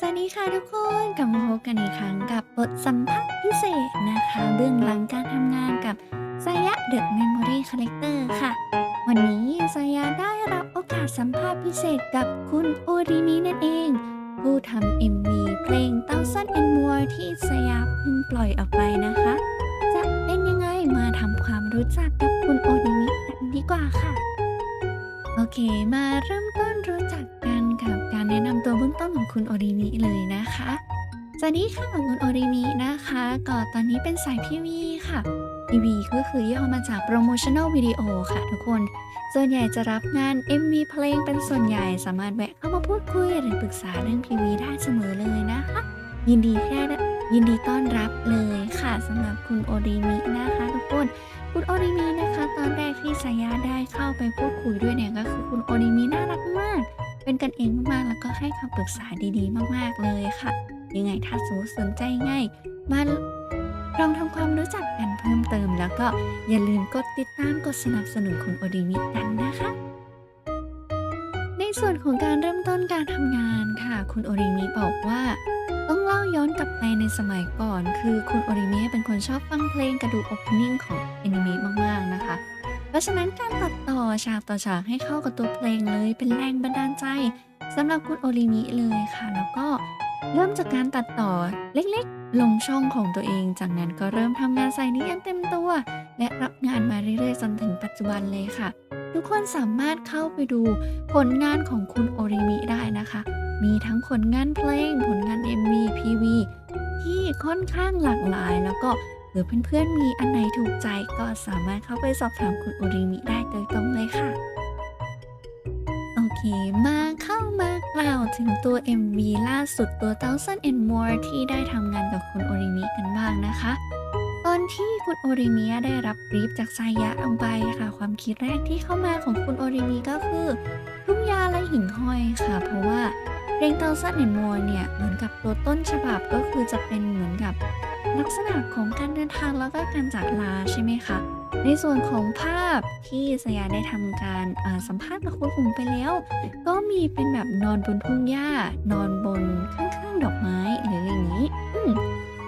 สวัสดีค่ะทุกคนกลับมาพบกันอีกครั้งกับบทสัมภาษณ์พิเศษนะคะ เบื้องหลังการทำงานกับสายะเดอะเมมโมรี่คอลเลกเตอร์ค่ะ วันนี้สายะได้รับโอกาสสัมภาษณ์พิเศษกับคุณโอริมินั่นเอง ผู้ทำ MV เพลง Thousand and More ที่สายะเพิ่งปล่อยออกไปนะคะ จะเป็นยังไงมาทำความรู้จักกับคุณโอริมิกันดีกว่าค่ะ โอเค มาเริ่มต้นรู้จักกัน กับการแนะนำตัวเบื้องต้นของคุณโอริมิเลยนะคะ สวัสดีค่ะคุณโอริมินะคะ ก็ตอนนี้เป็นสายพีวีค่ะ PV ก็คือย่อมาจาก Promotional Video ค่ะทุกคน ส่วนใหญ่จะรับงาน MV เพลงเป็นส่วนใหญ่สามารถแวะเข้ามาพูดคุยหรือปรึกษาเรื่อง PV ได้เสมอเลยนะคะ ยินดีแค่ยินดีต้อนรับเลยค่ะสำหรับคุณโอริมินะคะทุกคนคุณโอริมินะคะ ตอนแรกที่สายาได้เข้าไปพูดคุยด้วยเนี่ยก็คือคุณโอริมิน่ารักมาก เป็นกันเองมากๆ แล้วก็ให้คำปรึกษาดีๆ มากๆเลยค่ะ ยังไงถ้าสมมติสนใจง่ายมาลองทำความรู้จักกันเพิ่มเติม แล้วก็อย่าลืมกดติดตามกดสนับสนุนคุณโอริมิกันนะคะ ในส่วนของการเริ่มต้นการทำงานค่ะ คุณโอริมิบอกว่า ต้องเล่าย้อนกลับไปในสมัยก่อน คือคุณโอริมะเป็นคนชอบฟังเพลงกระดูโอเพนนิ่งของแอนิเมะมากๆนะคะ ราะฉะนั้นการตัดต่อฉากต่อฉากให้เข้ากับตัวเพลงเลย เป็นแรงบันดาลใจสำหรับคุณโอริมิเลยค่ะ แล้วก็เริ่มจากการตัดต่อเล็กๆ ลงช่องของตัวเอง จากนั้นก็เริ่มทำงานใส่นี้อย่างเต็มตัว และรับงานมาเรื่อยๆจนถึงปัจจุบันเลยค่ะ ทุกคนสามารถเข้าไปดูผลงานของคุณโอริมิได้นะคะ มีทั้งผลงานเพลง ผลงาน MV PV ที่ค่อนข้างหลากหลายแล้วก็ รือเพื่อนๆมีอันไหนถูกใจก็สามารถเข้าไปสอบถามคุณโอริมิได้โดยตรงเลยค่ะ โอเค มาเข้ามากล่าวถึงตัว MV ล่าสุดตัว Thousand and More ที่ได้ทำงานกับคุณโอริมิกันบ้างนะคะ ตอนที่คุณโอริมิได้รับบรีฟจากไซยะอังไปค่ะ ความคิดแรกที่เข้ามาของคุณโอริมิก็คือทุ่งหญ้าและหิ่งห้อยค่ะ เพราะว่าเพลง Thousand and More เนี่ยเหมือนกับตัวต้นฉบับก็คือจะเป็นเหมือนกับ ลักษณะของการเดินทางแล้วก็การจากลาใช่ไหมคะ ในส่วนของภาพที่สยาได้ทำการสัมภาษณ์กับคุณอุ๋มไปแล้ว ก็มีเป็นแบบนอนบนพุ่งหญ้า นอนบนข้างๆดอกไม้หรืออะไรอย่างนี้อืม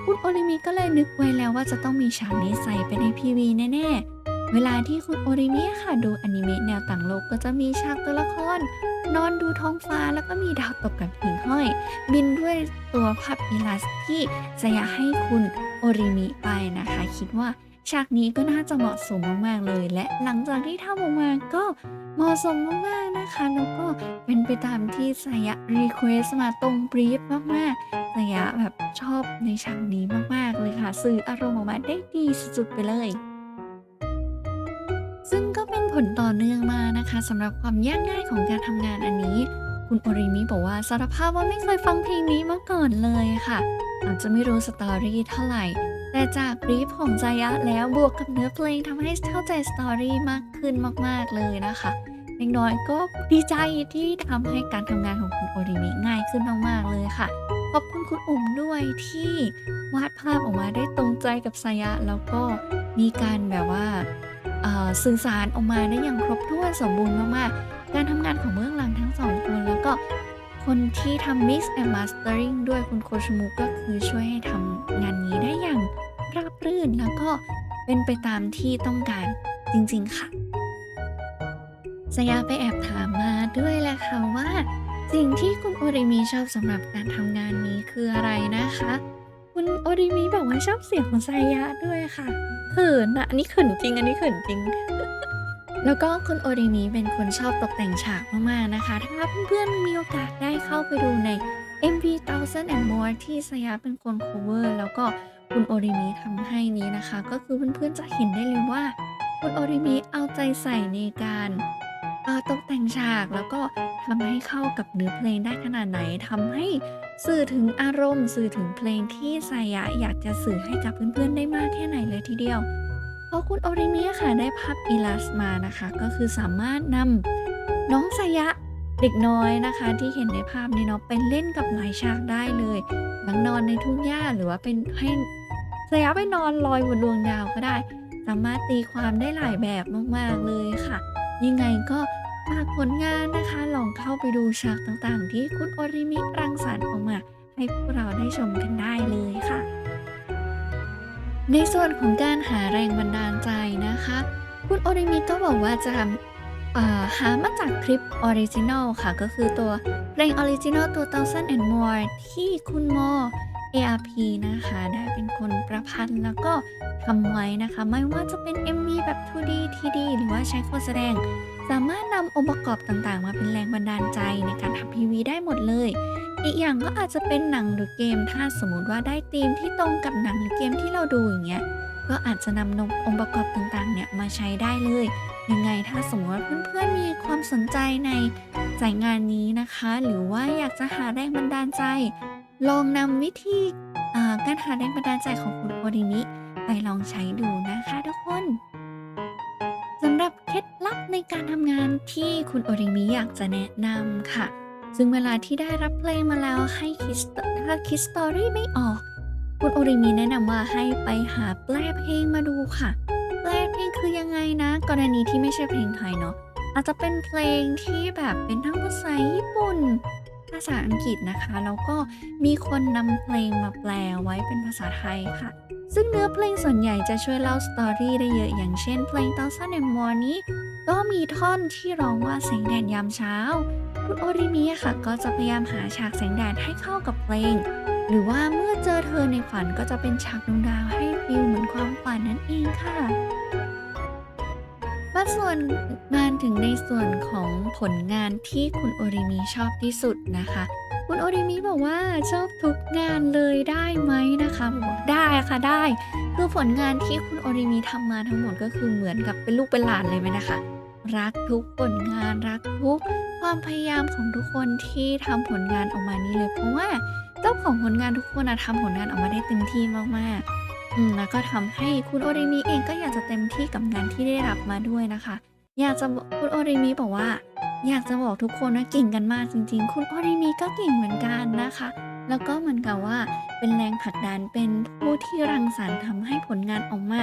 คุณโอลิมิก็เลยนึกไว้แล้วว่าจะต้องมีฉากนี้ใส่ไปในพีวีแน่ๆ เวลาที่คุณโอริเมิค่ะดูอนิเมะแนวต่างโลกก็จะมีฉากตัวละครนอนดูท้องฟ้าแล้วก็มีดาวตกกับหิ่งห้อย บินด้วยตัวภาพอิลัสที่จะอยากให้คุณโอริมิไปนะคะ คิดว่าฉากนี้ก็น่าจะเหมาะสมมากๆเลย และหลังจากที่ทำออกมาก็เหมาะสมมากๆนะคะ แล้วก็เป็นไปตามที่สายะรีเควสมาตรงบรีฟมากๆสายะแบบชอบในฉากนี้มากๆเลยค่ะ สื่ออารมณ์ออกมาได้ดีสุดๆไปเลย ลต่อเนื่องมานะคะสำหรับความยากง่ายของการทำงานอันนี้ คุณโอริมิบอกว่าสารภาพว่าไม่เคยฟังเพลงนี้มาก่อนเลยค่ะอาจจะไม่รู้สตอรี่เท่าไหร่ แต่จากรีฟของใจยะแล้วบวกกับเนื้อเพลงทำให้เข้าใจสตอรี่มากขึ้นมาก ๆ เลยนะคะเล็กน้อยก็ดีใจที่ทำให้การทำงานของคุณโอริมิง่ายขึ้นมาก ๆ เลยค่ะ ขอบคุณคุณอุ่มด้วยที่วาดภาพออกมาได้ตรงใจกับสายะแล้วก็มีการแบบว่า สื่อสารออกมาได้อย่างครบถ้วนสมบูรณ์มากๆ การทำงานของเบื้องหลังทั้งสองคนแล้วก็คนที่ทำ Mix and Mastering ด้วยคุณโคชมุกก็คือช่วยให้ทำงานนี้ได้อย่างราบรื่นแล้วก็เป็นไปตามที่ต้องการจริงๆ ค่ะสยาไปแอบถามมาด้วยแหละค่ะว่า สิ่งที่คุณโอริมีชอบสำหรับการทำงานนี้คืออะไรนะคะ คุณโอริมิบอกว่าชอบเสียงของไซยะด้วยค่ะเขินนะอันนี้เขินจริง อันนี้เขินจริง แล้วก็คุณโอริมิเป็นคนชอบตกแต่งฉากมากๆนะคะ ถ้าเพื่อนๆมีโอกาสได้เข้าไปดูใน MV Thousand and More ที่สยาเป็นคน cover แล้วก็คุณโอริมิทำให้นี้นะคะ ก็คือเพื่อนๆจะเห็นได้เลยว่า คุณโอริมิเอาใจใส่ในการเอ่อตกแต่งฉากแล้วก็ทำให้เข้ากับเนื้อเพลงได้ขนาดไหนทำให้ สื่อถึงอารมณ์สื่อถึงเพลงที่สายะอยากจะสื่อให้กับเพื่อนๆได้มากแค่ไหนเลยทีเดียว เพอคุณโอริเมิค่ะได้ภาพอิลัสมานะคะ ก็คือสามารถนำน้องสายะเด็กน้อยนะคะที่เห็นในภาพนี้เนาะไปเล่นกับหลายฉากได้เลยทั้งนอนในทุ่งหญ้าหรือว่าเป็นให้สายะไปนอนลอยบนดวงดาวก็ได้ สามารถตีความได้หลายแบบมาก ๆ เลยค่ะ ยังไงก็ ฝากผลงานนะคะลองเข้าไปดูฉากต่างๆ ที่คุณโอริมิรังสรรค์ออกมา ให้พวกเราได้ชมกันได้เลยค่ะ ในส่วนของการหาแรงบันดาลใจนะคะ คุณโอริมิก็บอกว่าจะหามาจากคลิปออริจินอลค่ะ ก็คือตัวเพลงออริจินอลตัว Thousand and More ที่คุณโม ARP นะคะ ได้เป็นคนประพันธ์แล้วก็ทำไว้นะคะ ไม่ว่าจะเป็น MV แบบ 2D 3D หรือว่าใช้คนแสดง สามารถนำองค์ประกอบต่างๆ มาเป็นแรงบันดาลใจในการทำ PV ได้หมดเลย อีกอย่างก็อาจจะเป็นหนังหรือเกม ถ้าสมมติว่าได้ธีมที่ตรงกับหนังหรือเกมที่เราดูอย่างเงี้ยก็อาจจะนำนองค์ประกอบต่างๆ เนี่ยมาใช้ได้เลย ยังไงถ้าสมมติว่าเพื่อนๆมีความสนใจในสายงานนี้นะคะ หรือว่าอยากจะหาแรงบันดาลใจ ลองนำวิธีการหาแรงบันดาลใจของคุณโอริมิไปลองใช้ดูนะคะทุกคนสำหรับเคล็ดลับในการทำงานที่คุณโอริมิอยากจะแนะนำค่ะ ซึ่งเวลาที่ได้รับเพลงมาแล้วให้คิดถ้าคิดสตอรี่ไม่ออก คุณโอริมิแนะนำว่าให้ไปหาแปลเพลงมาดูค่ะ แปลเพลงคือยังไงนะ กรณีที่ไม่ใช่เพลงไทยเนาะอาจจะเป็นเพลงที่แบบเป็นทั้งภาษาญี่ปุ่น ภาษาอังกฤษนะคะ แล้วก็มีคนนำเพลงมาแปลไว้เป็นภาษาไทยค่ะ ซึ่งเนื้อเพลงส่วนใหญ่จะช่วยเล่าสตอรี่ได้เยอะอย่างเช่นเพลง Thousand and More นี้ ก็มีท่อนที่ร้องว่าแสงแดดยามเช้า คุณโอริมิอะค่ะ ก็จะพยายามหาฉากแสงแดดให้เข้ากับเพลง หรือว่าเมื่อเจอเธอในฝันก็จะเป็นฉากดวงดาวให้ฟิลเหมือนความฝันนั่นเองค่ะ มาส่วนงานถึงในส่วนของผลงานที่คุณโอริมิชอบที่สุดนะคะ คุณโอริมิบอกว่าชอบทุกงานเลยได้ไหมนะคะบอกได้ค่ะได้ คือผลงานที่คุณโอริมิทำมาทั้งหมดก็คือเหมือนกับเป็นลูกเป็นหลานเลยไหมนะคะ รักทุกผลงานรักทุกความพยายามของทุกคนที่ทำผลงานออกมานี้เลยเพราะว่าเจ้าของผลงานทุกคนนะทำผลงานออกมาได้เต็มที่มากๆ อืมแล้วก็ทำให้คุณโอริมิเองก็อยากจะเต็มที่กับงานที่ได้รับมาด้วยนะคะ อยากจะคุณโอริมิบอกว่า อยากจะบอกทุกคนว่าเก่งกันมากจริง ๆ คุณโอริมิก็เก่งเหมือนกันนะคะ แล้วก็เหมือนกับว่าเป็นแรงผลักดันเป็นผู้ที่รังสรรค์ทำให้ผลงานออกมา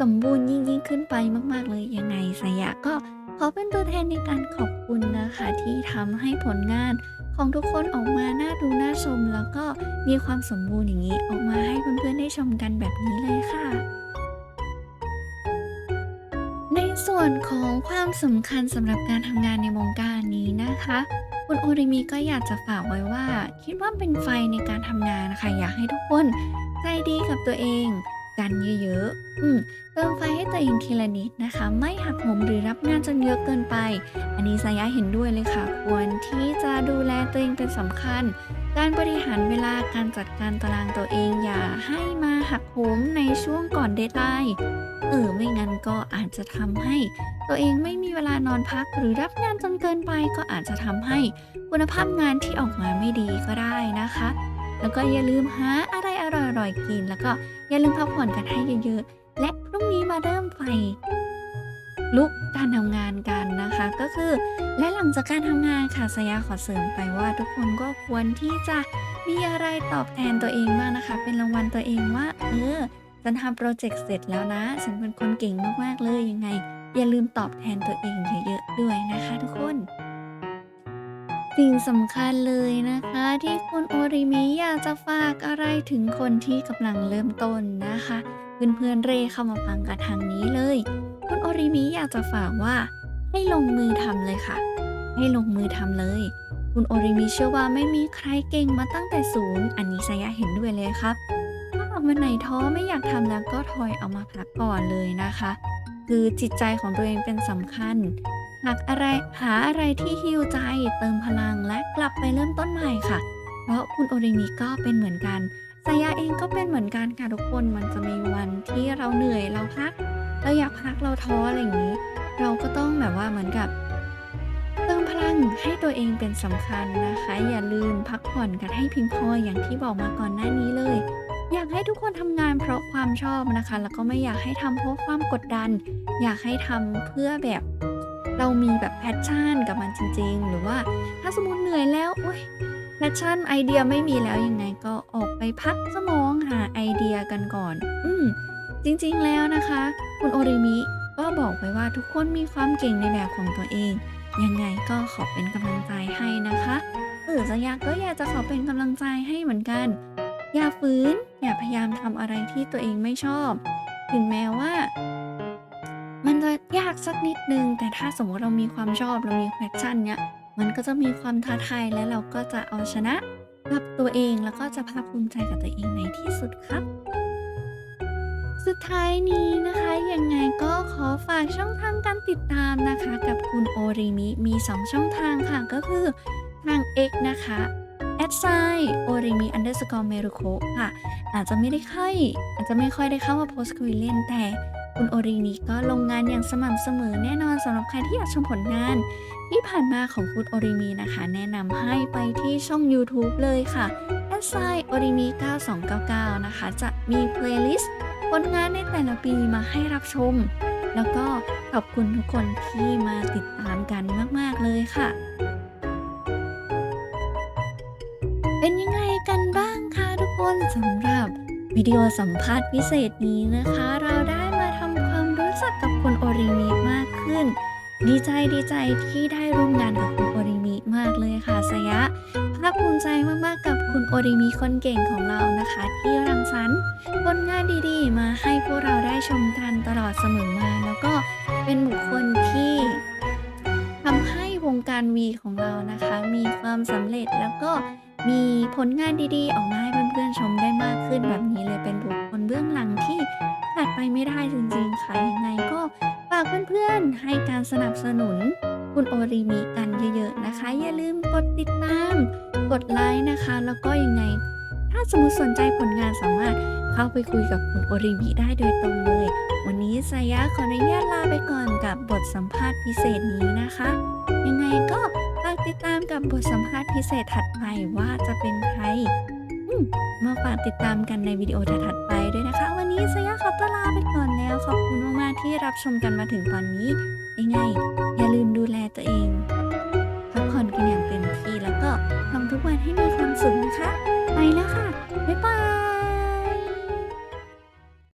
สมบูรณ์ยิ่งยิ่งขึ้นไปมาก ๆ เลยยังไงสยะก็ขอเป็นตัวแทนในการขอบคุณนะคะที่ทำให้ผลงาน ของทุกคนออกมาน่าดูน่าชม แล้วก็มีความสมบูรณ์อย่างนี้ออกมาให้เพื่อนๆได้ชมกันแบบนี้เลยค่ะ ในส่วนของความสำคัญสำหรับการทำงานในวงการนี้นะคะคุณโอริมิก็อยากจะฝากไว้ว่า คิดว่าเป็นไฟในการทำงานนะคะ อยากให้ทุกคนใจดีกับตัวเอง กันเยอะๆ อืมเติมไฟให้ตัวเองทีละนิดนะคะ ไม่หักโหมหรือรับงานจนเยอะเกินไป อันนี้สายะเห็นด้วยเลยค่ะ ควรที่จะดูแลตัวเองเป็นสำคัญ การบริหารเวลาการจัดการตารางตัวเองอย่าให้มาหักโหมในช่วงก่อนเดทไลน์เออไม่งั้นก็อาจจะทำให้ ตัวเองไม่มีเวลานอนพักหรือรับงานจนเกินไป ก็อาจจะทำให้คุณภาพงานที่ออกมาไม่ดีก็ได้นะคะ แล้วก็อย่าลืมหาอะไร ร่อยๆกิน แล้วก็อย่าลืมพักผ่อนกันให้เยอะๆ และพรุ่งนี้มาเริ่มไฟลุกการทำงานกันนะคะ ก็คือและหลังจากการทำงานค่ะสยาขอเสริมไปว่าทุกคนก็ควรที่จะมีอะไรตอบแทนตัวเองบ้างนะคะ เป็นรางวัลตัวเองว่าเออฉันทำโปรเจกต์เสร็จแล้วนะ ฉันเป็นคนเก่งมากๆเลยยังไง อย่าลืมตอบแทนตัวเองเยอะๆด้วยนะคะทุกคน สิ่งสำคัญเลยนะคะ ที่คุณโอริมิอยากจะฝากอะไรถึงคนที่กำลังเริ่มต้นนะคะ เพื่อนๆเรเข้ามาฟังกันทางนี้เลย คุณโอริมิอยากจะฝากว่า ให้ลงมือทำเลยค่ะ ให้ลงมือทำเลย คุณโอริมิเชื่อว่าไม่มีใครเก่งมาตั้งแต่ศูนย์อันนี้สายะเห็นด้วยเลยครับถ้าหากวันไหนท้อไม่อยากทำแล้วก็ถอยเอามาพักก่อนเลยนะคะ คือจิตใจของตัวเองเป็นสำคัญ หากอะไรหาอะไรที่ฮิวใจเติมพลังและกลับไปเริ่มต้นใหม่ค่ะ เพราะคุณโอริมิก็เป็นเหมือนกันสายาเองก็เป็นเหมือนกันค่ะทุกคนมันจะมีวันที่เราเหนื่อยเราพัก เราอยากพักเราท้ออะไรอย่างนี้ เราก็ต้องแบบว่าเหมือนกับ เติมพลังให้ตัวเองเป็นสำคัญนะคะ อย่าลืมพักผ่อนกันให้เพียงพออย่างที่บอกมาก่อนหน้านี้เลย อยากให้ทุกคนทำงานเพราะความชอบนะคะ แล้วก็ไม่อยากให้ทำเพราะความกดดัน อยากให้ทำเพื่อแบบ เรามีแบบแพชชั่นกับมันจริง ๆ หรือว่าถ้าสมมติเหนื่อยแล้วโอ๊ยแพชชั่นไอเดียไม่มีแล้วยังไงก็ออกไปพักสมองหาไอเดียกันก่อน อืมจริงๆแล้วนะคะ คุณโอริมิก็บอกไปว่าทุกคนมีความเก่งในแบบของตัวเอง ยังไงก็ขอเป็นกำลังใจให้นะคะเออสยาก็อยากจะขอเป็นกำลังใจให้เหมือนกัน อย่าฝืนอย่าพยายามทำอะไรที่ตัวเองไม่ชอบ ถึงแม้ว่า มันจะยากสักนิดนึง แต่ถ้าสมมติเรามีความชอบเรามีแพชชั่นเนี้ยมันก็จะมีความท้าทายและเราก็จะเอาชนะกับตัวเองแล้วก็จะภาคภูมิใจกับตัวเองในที่สุดครับ สุดท้ายนี้นะคะยังไงก็ขอฝากช่องทางการติดตามนะคะ กับคุณโอริมิมี 2 ช่องทางค่ะก็คือทาง X นะคะแอดไซโอริมิอันเดอร์สกอร์เมรุโคค่ะ อาจจะไม่ได้ค่อยอาจจะไม่ค่อยได้เข้ามาโพสต์คุยเล่นแต่ คุณโอริมิก็ลงงานอย่างสม่ำเสมอแน่นอนสำหรับใครที่อยากชมผลงาน ที่ผ่านมาของคุณโอริมินะคะ แนะนำให้ไปที่ช่อง YouTube เลยค่ะแอดไซโอริมิ9299 นะคะ จะมีเพลย์ลิสต์ผลงานในแต่ละปีมาให้รับชม แล้วก็ขอบคุณทุกคนที่มาติดตามกันมาก ๆ เลยค่ะ เป็นยังไงกันบ้างคะทุกคนสำหรับวิดีโอสัมภาษณ์พิเศษนี้นะคะ เราได้ จักกับคุณโอริมิมากขึ้น ดีใจดีใจที่ได้ร่วมงานกับคุณโอริมิมากเลยค่ะสยะภาคภูมิใจมากๆกับคุณโอริมิคนเก่งของเรานะคะ ที่รังสรรค์ผลงานดีๆ มาให้พวกเราได้ชมกันตลอดเสมอมา แล้วก็เป็นบุคคลที่ทำให้วงการวีของเรานะคะ มีความสำเร็จแล้วก็มีผลงานดีๆ ออกมาให้เพื่อนๆชมได้มากขึ้นแบบนี้เลยเป็นบุคคลเบื้องหลัง ไม่ได้จริงๆค่ะยังไงก็ฝากเพื่อนๆให้การสนับสนุนคุณโอริมิกันเยอะๆนะคะ อย่าลืมกดติดตาม กดไลค์นะคะ แล้วก็ยังไง ถ้าสมมติสนใจผลงานสามารถเข้าไปคุยกับคุณโอริมิได้โดยตรงเลย วันนี้สายะขออนุญาตลาไปก่อนกับบทสัมภาษณ์พิเศษนี้นะคะ ยังไงก็ฝากติดตามกับบทสัมภาษณ์พิเศษถัดไปว่าจะเป็นใคร มาฝากติดตามกันในวิดีโอถัดไปด้วยนะคะ วันนี้สายาขอตัวลาไปก่อนแล้ว ขอบคุณมากๆที่รับชมกันมาถึงตอนนี้ยังไง อย่าลืมดูแลตัวเองพักผ่อนกันอย่างเต็มที่แล้วก็ทำทุกวันให้มีความสุขนะคะ ไปแล้วค่ะ บ๊ายบาย